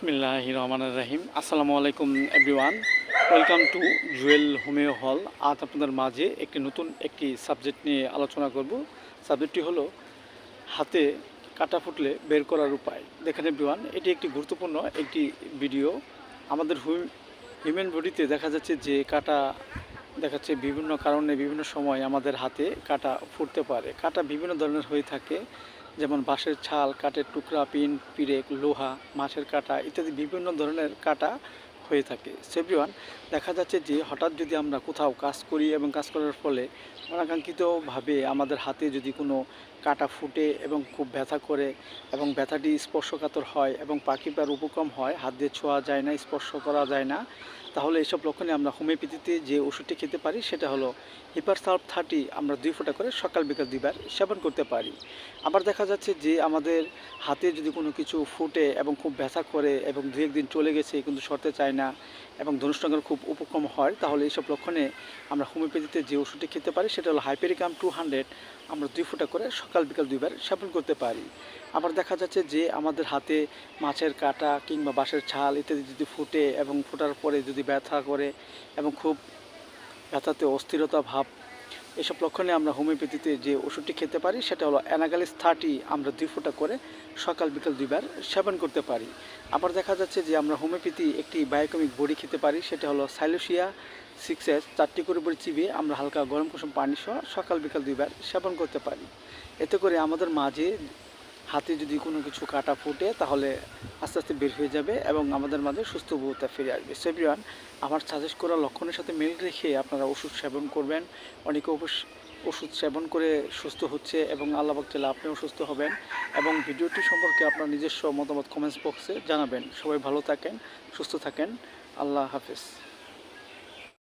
বিসমিল্লাহ রহমান রাহিম। আসসালামু আলাইকুম, everyone. Welcome to Jewel homeo hall. আজ আপনাদের মাঝে একটি নতুন একটি সাবজেক্ট নিয়ে আলোচনা করব। সাবজেক্টটি হলো হাতে কাটা ফুটলে বের করার উপায়। দেখেন এভরিওয়ান, এটি একটি গুরুত্বপূর্ণ একটি ভিডিও। আমাদের হিউম্যান বডিতে দেখা যাচ্ছে যে কাটা দেখাচ্ছে বিভিন্ন কারণে বিভিন্ন সময় আমাদের হাতে কাটা ফুটতে পারে। কাটা বিভিন্ন ধরনের হয়ে থাকে। যেমন বাঁশের ছাল কাঠের টুকরা পিন পিরেক লোহা মাছের কাটা ইত্যাদি বিভিন্ন ধরনের কাটা হয়ে থাকে। সেভরিওয়ান দেখা যাচ্ছে যে হঠাৎ যদি আমরা কোথাও কাজ করি এবং কাজ করার ফলে অনাকাঙ্ক্ষিতভাবে আমাদের হাতে যদি কোনো কাটা ফুটে এবং খুব ব্যথা করে এবং ব্যথাটি স্পর্শকাতর হয় এবং পাখি পার উপক্রম হয়, হাত দিয়ে ছোঁয়া যায় না, স্পর্শ করা যায় না, তাহলে এসব লক্ষণে আমরা হোমিওপ্যাথিতে যে ওষুধটি খেতে পারি সেটা হলো হিপারসাল্প থার্টি আমরা দুই ফোঁটা করে সকাল বিকাল দুইবার সেবন করতে পারি। আবার দেখা যাচ্ছে যে আমাদের হাতে যদি কোনো কিছু ফুটে এবং খুব ব্যথা করে এবং দু একদিন চলে গেছে কিন্তু সরতে চায় না এবং ধনুষ্টঙ্গের খুব উপক্রম হয়, তাহলে এইসব লক্ষণে আমরা হোমিওপ্যাথিতে যে ওষুধটি খেতে পারি, সেটা হলো হাইপেরিকাম টু হান্ড্রেড, আমরা দুই ফুটা করে সকাল বিকাল দুইবার সেবন করতে পারি। আবার দেখা যাচ্ছে যে আমাদের হাতে মাছের কাটা কিংবা বাঁশের ছাল ইত্যাদি যদি ফুটে এবং ফোটার পরে যদি ব্যথা করে এবং খুব ব্যথাতে অস্থিরতা ভাব এসব লক্ষণে আমরা হোমিওপ্যাথিতে যে ওষুধটি খেতে পারি, সেটা হলো অ্যানাগালিস থার্টি আমরা দুই ফোঁটা করে সকাল বিকাল দুইবার সেবন করতে পারি। আবার দেখা যাচ্ছে যে আমরা হোমিওপ্যাথি একটি বায়োকমিক বড়ি খেতে পারি, সেটা হলো সাইলোসিয়া সিক্সেস চারটি করে বড়ি চিবিয়ে আমরা হালকা গরম কুসুম পানি সহ সকাল বিকাল দুইবার সেবন করতে পারি। এতে করে আমাদের মাঝে হাতে যদি কোনো কিছু কাটা ফুটে, তাহলে আস্তে আস্তে বের হয়ে যাবে এবং আমাদের মাঝে সুস্থ বোধতা ফিরে আসবে। সেভিয়ান আমার সাজেস্ট করা লক্ষণের সাথে মিল রেখে আপনারা ওষুধ সেবন করবেন। অনেকে অবশ্য ওষুধ সেবন করে সুস্থ হচ্ছে এবং আল্লাহ চাইলে আপনিও সুস্থ হবেন এবং ভিডিওটি সম্পর্কে আপনার নিজস্ব মতামত কমেন্টস বক্সে জানাবেন। সবাই ভালো থাকেন, সুস্থ থাকেন। আল্লাহ হাফেজ।